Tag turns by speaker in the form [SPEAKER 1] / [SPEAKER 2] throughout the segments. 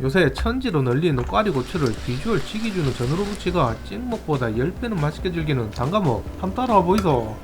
[SPEAKER 1] 요새 천지로 널리는 꽈리 고추를 비주얼 지기주는 전으로 부치가 찍먹보다 10배는 맛있게 즐기는 단가먹 함 따라와 보이소.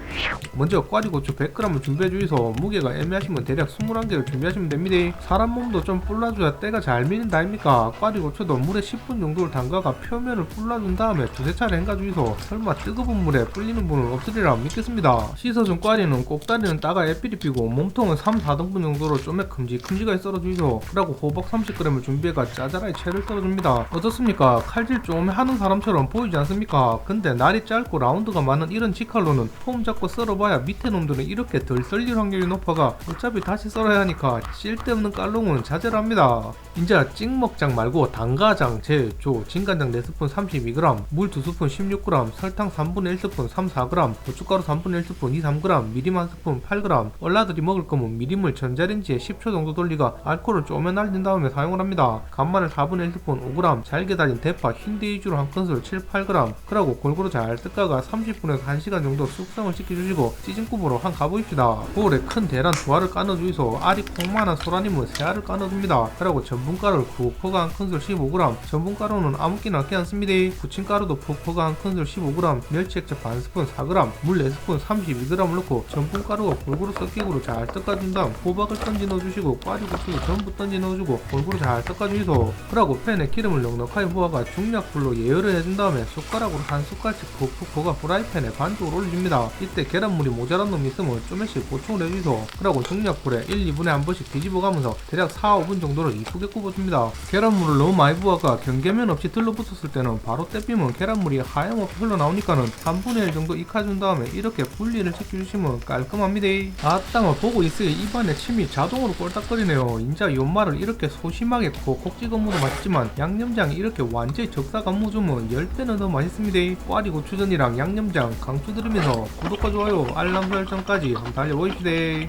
[SPEAKER 1] 먼저 꽈리 고추 100g을 준비해 주이소. 무게가 애매하시면 대략 21개를 준비하시면 됩니다. 사람 몸도 좀 불러줘야 때가 잘 밀린다 아닙니까? 꽈리 고추도 물에 10분 정도를 담가가 표면을 불러준 다음에 두세 차례 헹가 주이소. 설마 뜨거운 물에 불리는 분은 없으리라 믿겠습니다. 씻어준 꽈리는 꼭다리는 따가 에피리 피고 몸통은 3, 4등분 정도로 좀에 큼직큼직하게 썰어 주이소. 그리고 호박 30g을 준비해 가 짜잘하게 채를 썰어줍니다. 어떻습니까? 칼질 좀 하는 사람처럼 보이지 않습니까? 근데 날이 짧고 라운드가 많은 이런 직칼로는 폼 잡고 썰어봐야 밑에 놈들은 이렇게 덜 썰릴 확률이 높아가 어차피 다시 썰어야 하니까 쓸데없는 깔롱은 자제합니다. 이제 찍먹장 말고 단가장, 제, 조, 진간장 4스푼 32g, 물 2스푼 16g, 설탕 3분의 1스푼 3, 4g, 고춧가루 3분의 1스푼 2, 3g, 미림 1스푼 8g, 얼라들이 먹을 거면 미림을 전자레인지에 10초 정도 돌리가 알코올을 쪼매 날린 다음에 사용을 합니다. 간마늘 4분의 1스푼 5g, 잘게 다진 대파 흰데이주로 한 큰술 7, 8g, 그러고 골고루 잘 뜯다가 30분에서 1시간 정도 숙성을 시켜주시고 찌진굽으로 한 가보입시다. 보울에 큰 대란 두 알을 까눠주이소 알이 콩만한 소라님은 세 알을 까눠줍니다. 그리고 전분가루를 푹 퍼가 한 큰술 15g, 전분가루는 아무끼나 끼 않습니다. 부침가루도 푹 퍼가 한 큰술 15g, 멸치 액젓 반 스푼 4g, 물 4스푼 32g을 넣고 전분가루가 골고루 섞이고로 잘 섞어준 다음 호박을 던지 넣어주시고 꽈리고추도 전부 던지 넣어주고 골고루 잘 섞어주이소. 그리고 팬에 기름을 넉넉하게 부어가 중약불로 예열을 해준 다음에 숟가락으로 한 숟갈씩 푹푹 퍼가 프라이팬에 반쪽으로 올려줍니다. 이때 계란물이 모자란 놈이 있으면 좀씩 보충을 해주이소. 그리고 중약불에 1, 2분에 한 번씩 뒤집어가면서 대략 4, 5분 정도를 이쁘게 굽어줍니다. 계란물을 너무 많이 부어가 경계면 없이 들러붙었을 때는 바로 떼비면 계란물이 하염없이 흘러나오니까는 3분의 1 정도 익혀준 다음에 이렇게 분리를 시켜주시면 깔끔합니다. 아따마 보고 있으니 입안에 침이 자동으로 꼴딱거리네요. 인자 연말을 이렇게 소심하게 콕콕 찍어 먹어도 맛있지만 양념장이 이렇게 완전히 적사간 묻으면 10배는 더 맛있습니다. 꽈리 고추전이랑 양념장 강추드리면서 구독과 좋아요 알람 설정까지 한번 달려보십시다.